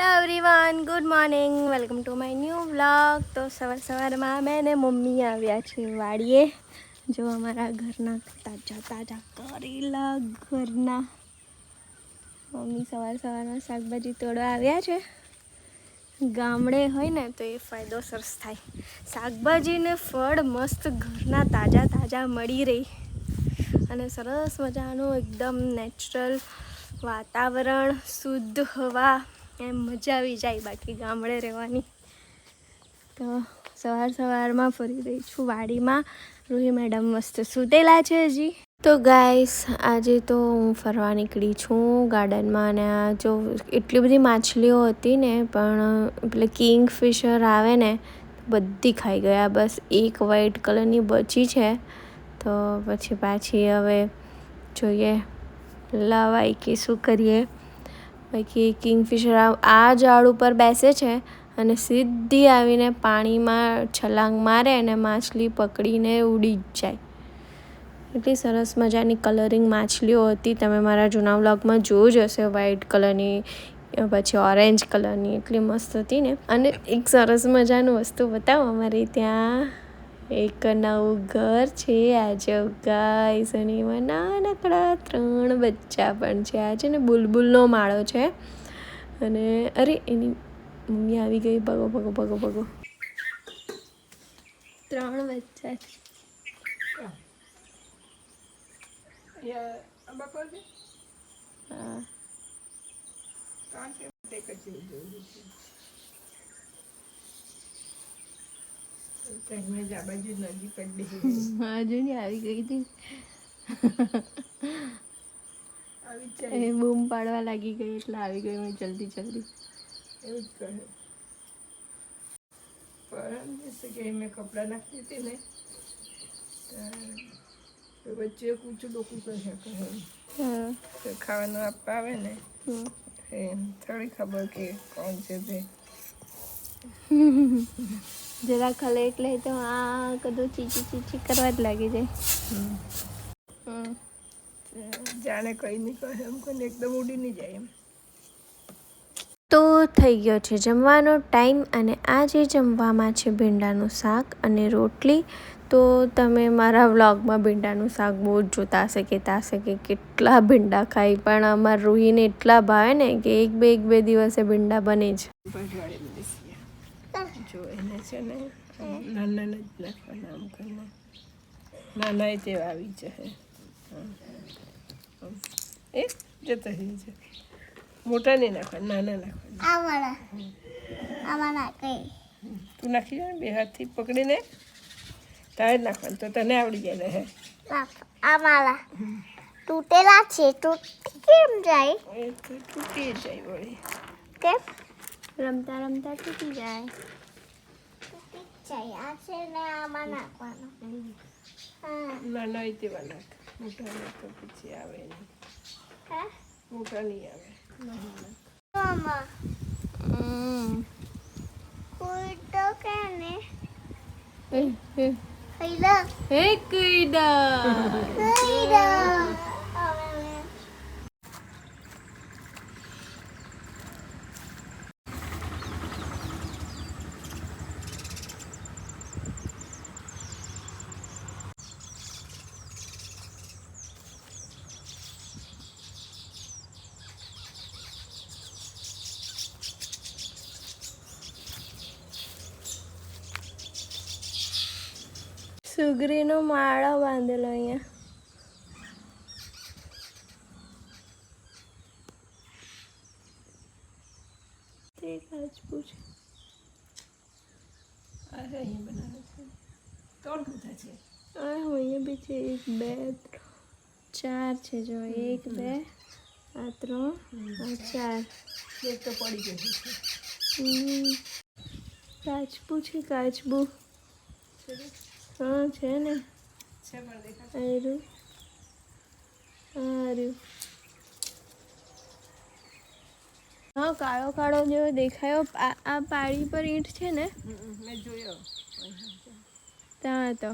Hello everyone good morning welcome to my new vlog તો સવાર સવારમાં મેં ને મમ્મી આવ્યા છે વાડીએ. જો અમારા ઘરના તાજા તાજા કરેલા ઘરના. મમ્મી સવાર સવારમાં શાકભાજી તોડવા આવ્યા છે. ગામડે હોય ને તો એ ફાયદો સરસ થાય. શાકભાજીને ફળ મસ્ત ઘરના તાજા તાજા મળી રહી. અને સરસ મજાનું એકદમ નેચરલ વાતાવરણ, શુદ્ધ હવા. એમ મજા આવી જાય બાકી ગામડે રહેવાની. તો સવાર સવારમાં ફરી રહી છું વાડીમાં. રૂહી મેડમ મસ્ત સૂતેલા છે હજી. તો ગાઈસ આજે તો હું ફરવા નીકળી છું ગાર્ડનમાં અને આ જો એટલી બધી માછલીઓ હતી ને, પણ પેલે કિંગ ફિશર આવે ને, બધી ખાઈ ગયા. બસ એક વ્હાઈટ કલરની બચી છે. તો પછી પાછી હવે જોઈએ, લવાઈ કે શું કરીએ. બાકી કિંગફિશર આ ઝાડ ઉપર બેસે છે અને સીધી આવીને પાણીમાં છલાંગ મારે અને માછલી પકડીને ઉડી જ જાય. એટલી સરસ મજાની કલરિંગ માછલીઓ હતી. તમે મારા જૂના વ્લોગમાં જોયું જ હશે. વ્હાઈટ કલરની પછી ઓરેન્જ કલરની એટલી મસ્ત હતી ને. અને એક સરસ મજાનું વસ્તુ બતાવો અમારે ત્યાં એક નવું ઘર છે આજે ગાઈસ, અને એમાં નાનકડા ત્રણ બચ્ચા પણ છે. આ છે ને બુલબુલનો માળો છે. અને અરે, એની મમ્મી આવી ગઈ. ભગો ભગો ભગો ભગો. ત્રણ બચ્ચા છે. હા. હજુ નહીં આવી ગઈ હતી. એ બૂમ પાડવા લાગી ગઈ એટલે આવી ગઈ મેં જલ્દી જલ્દી. એવું જ કહે પરમ દિવસે કે મેં કપડાં નાખી હતી ને તો વચ્ચે કૂચું ડોકું કહે કહે ખાવાનું આપવા આવે ને. એ થોડી ખબર કે કોણ છે તે. જરા ખલે એટલે તો આ કદું ચીચી ચીચી કરવા જ લાગી જાય. હમ. જાણે કંઈ નહીં કહે એમ કોઈને એકદમ ઉડી નહીં જાય એમ. તો થઈ ગયો છે જમવાનો ટાઈમ અને આજે જમવામાં છે ભીંડાનું શાક અને રોટલી. તો તમે મારા વ્લોગમાં ભીંડાનું શાક બહુ જ જોતા હશે કહેતા હશે કે કેટલા ભીંડા ખાઈ પણ અમારા રૂહીને એટલા ભાવે ને કે એક બે એક બે દિવસે ભીંડા બને જ. જો એને છે ને નાના જ નાખવાના આમ કરીને. નાના તેવા આવી જશે. એ જતા રહી છે. મોટા નહીં નાખવાના નાના નાખવાના. તું નાખી જાય બે હાથથી પકડીને. તારે જ નાખવાનું તો તને આવડી જાય ને આવાળા તૂટેલા છે તૂટી કેમ જાય? એ તૂટી જાય વળી. કેમ? રમતા રમતા તૂટી જાય. તૂટી જાય. આ છે ને આમાં નાખવાનું. હા. નાના હોય તેવા નાખ. મોટા નાખ તો પછી આવે નહીં. હે? મોટા નહીં આવે હમ. કોઈ તો કે ને એ, એ. હૈલા હે કીડા હૈલા સુગરીનો માળો બાંધેલો અહીંયા. અહીંયા બી છે. એક બે ચાર છે જો. એક બે આ ત્રણ આ ચાર. એક તો પડી ગયું. કાચબું છે કાચબું હા છે ને છે પણ દેખાશે આર્યું આર્યું હા કાળો કાળો જેવો દેખાયો આ આ પાડી પર ઈંટ છે ને મેં જોયો ત્યાં હતો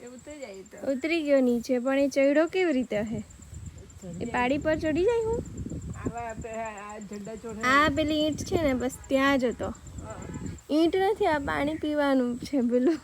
એવું થઈ જાય તો ઉતરી ગયો નીચે પણ એ ચડ્યો કેવી રીતે હે? એ પાડી પર ચડી જાય હું? આવા આપણે આ ઝંડા ચોરે આ પેલી ઈંટ છે ને બસ ત્યાં જ હતો. ઈંટ નથી આ પાણી પીવાનું છે પેલું.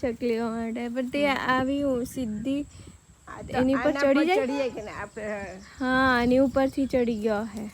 ચકલીઓ માટે. પણ તે આવી સીધી એની ઉપર ચડી જાય? કે આપણે હા. આની ઉપરથી ચડી ગયો હા.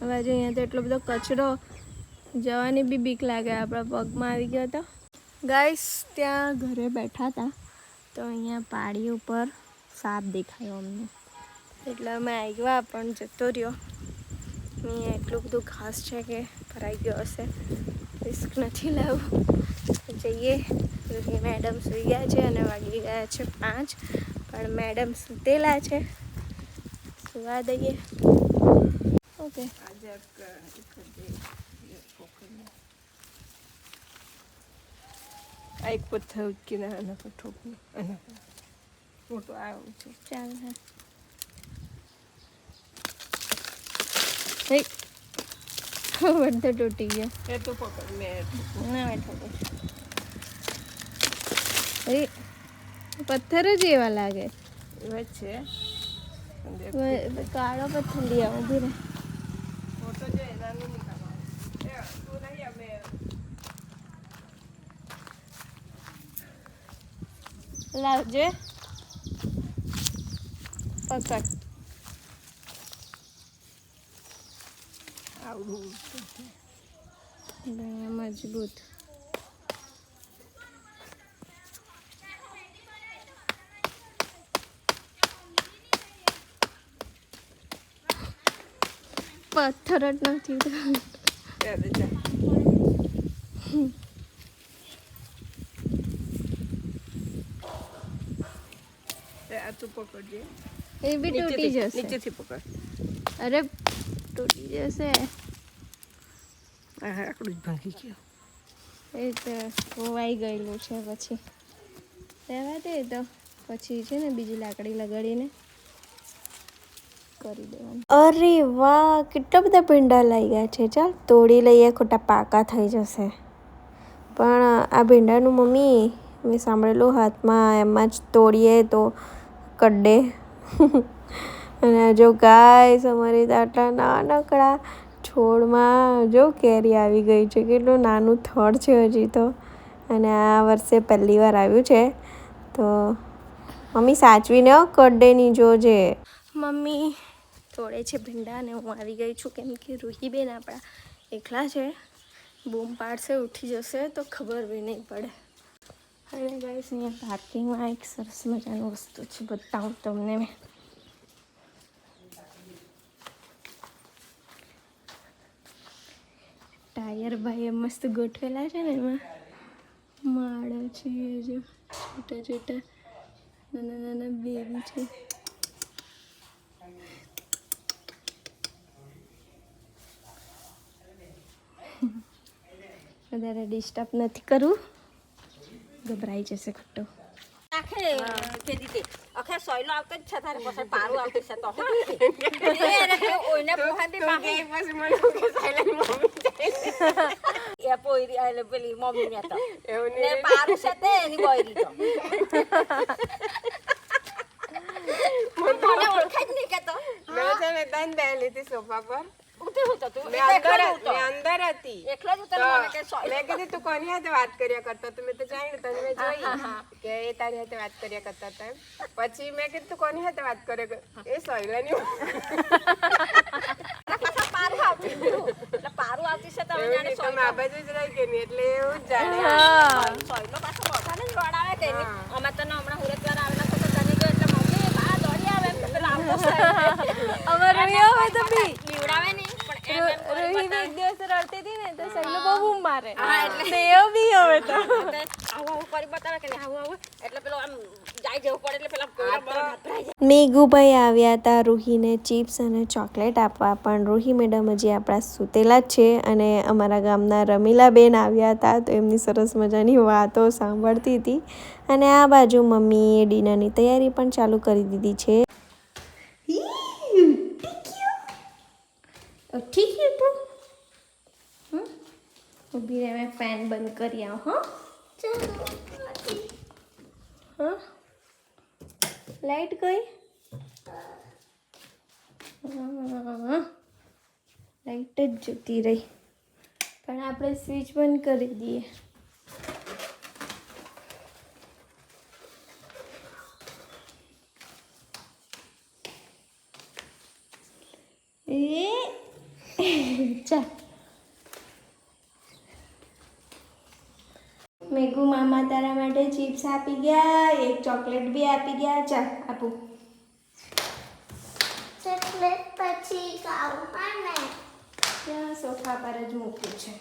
હવે આજે અહીંયા તો એટલો બધો કચરો જવાની બી બીક લાગે. આપણા પગમાં આવી ગયો હતો ગાઈસ ત્યાં ઘરે બેઠા હતા તો અહીંયા પાડી ઉપર સાપ દેખાયો અમને. એટલે અમે આવ્યા પણ જતો રહ્યો. અહીંયા એટલું બધું ઘાસ છે કે ભરાઈ ગયો હશે. રિસ્ક નથી લેવું. જઈએ. મેડમ સુઈ ગયા છે અને વાગી ગયા છે પાંચ પણ મેડમ સૂતેલા છે. સુવા દઈએ. ઓકે એક પથ્થર ઉચકીને આના પર ઠોકવું આના પર મોટો આવું છે. ચાલ. હા બધો તૂટી ગયો એ તો પકડ મેં ના બેઠો અરે પથ્થર જ એવા લાગે એવા છે કાળો પથ્થર લઈ આવો ધીરે ફોટો છે નાનું નહીં એ તું નહીં અમે લાવજે પકડ આવડું બરાબર, મજબૂત પથ્થર જ નથી તું પકડજે એ બી તૂટી જશે નીચેથી પકડ અરે તૂટી જશે આ આકડું જ ભાંગી ગયું. એ તો ખોવાઈ ગયેલું છે પછી. રહેવા દે તો. પછી છે ને બીજી લાકડી લગાડીને કરી દેવાનું. અરે વાહ કેટલા બધા ભીંડા લઈ ગયા છે. ચાલ તોડી લઈએ ખોટા પાકા થઈ જશે. પણ આ ભીંડાનું મમ્મી મેં સાંભળેલું હાથમાં એમાં જ તોડીએ તો કડે. અને જો ગાય અમારી દાટા નાનકડા છોડમાં જો કેરી આવી ગઈ છે કેટલું નાનું થડ છે હજી તો. અને આ વર્ષે પહેલી વાર આવ્યું છે. તો મમ્મી સાચવીને હો કડ્ડેની જોજે મમ્મી તોડે છે ભીંડા અને હું આવી ગઈ છું. કેમ કે રૂહીબેન આપણા એકલા છે. બૂમ પાડશે ઉઠી જશે તો ખબર બી નહીં પડે. અને ગાઈસ અહીંયા પાર્કિંગમાં એક સરસ મજાનું વસ્તુ છે. બતાવું તમને મેં. ટાયર ભાઈ મસ્ત ગોઠવેલા છે ને એમાં. માળો છે એ જો છૂટા છૂટા. નાના નાના બેબી છે. વધારે ડિસ્ટર્બ નથી કરવું ગભરાઈ જશે ખટ્ટો. આખે કેદી તે આખે સોયલો આવતો એ પોઈરી આલે પેલી મમ્મી મેં તો ને પારું છે તે એની બોયરી તો મને ઓળખાય જ નહીં કે મેં છે ને તને બેસેલી સોફા પર એટલે અંદર હતી મેં કીધું તું કોની સાથે વાત કર્યા કરતો તો મેં તો જાણ્યું તમે મેં જોઈ કે એ તારી સાથે વાત કર્યા કરતા હતા પછી મેં કીધું તું કોની સાથે વાત કરે એ સોયલાની પાછા પારું આવતી હતું. એટલે પારું આવતી છે તમે એવું જાણે તમે જ રહી કે નહીં એટલે એવું જ જાણે. પાછો બધાને જ કે નહીં. અમે તને હમણાં હુરતવાર આવેલા તો તને એટલે મમ્મી બા દોડી આવે. એમ પેલા આવતો હોય તો બી. નહીં પણ એમ એમ કરી રોહી બી એક દિવસ રડતી હતી ને તો સહેલું બહુ બૂમ મારે. હા, એટલે- તો એવું બી હવે તો બતાવે. આવું આવું કરી બતાવે કે નહીં, આવું આવું. એટલે પેલો આમ જાય જવું પડે એટલે પેલા ગોળા બોળા હાથરાઈ જાય. મેઘુભાઈ આવ્યા હતા રૂહીને ચિપ્સ અને ચોકલેટ આપવા પણ રૂહી મેડમ હજી આપણા સૂતેલા જ છે અને અમારા ગામના રમીલાબેન આવ્યા હતા તો એમની સરસ મજાની વાતો સાંભળતી હતી. અને આ બાજુ મમ્મીએ ડિનરની તૈયારી પણ ચાલુ કરી દીધી છે. ઠીક ઊભી રહે મેં ફેન બંધ કરી આવું હા. હા? લાઈટ ગઈ લાઈટ જ જતી રહી. પણ આપણે સ્વિચ બંધ કરી દઈએ. એ. ચાલ મેઘુ મામા તારા માટે ચિપ્સ આપી ગયા એક ચોકલેટ બી આપી ગયા. ચાલ આપું. ચોકલેટ પછી ખાવું ને ત્યાં સોફા પર જ મૂક્યું છે.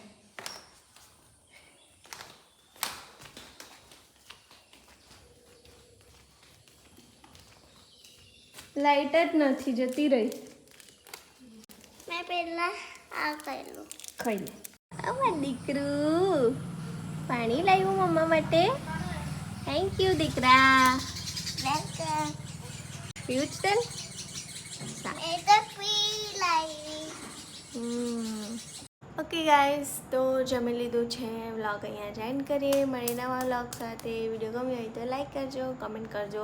લાઈટ જ નથી જતી રહી. મેં પહેલા આ કર્યું ખાઈ લે. અમાર દીકરું. પાણી લાવ્યું મમ્મા માટે. થેન્ક યુ દીકરા. વેલકમ પીવું લાવી ઓકે ગાઈસ તો જમી લીધું છે. વ્લોગ અહીંયા જોઈન કરીએ. મળી નવા વ્લોગ સાથે. વીડિયો ગમ્યો હોય તો લાઈક કરજો કમેન્ટ કરજો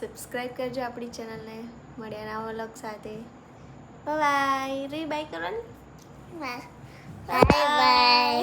સબસ્ક્રાઈબ કરજો આપણી ચેનલને મળ્યા નવા વ્લોગ સાથે. બાય રી બાય કરો ને બાય બાય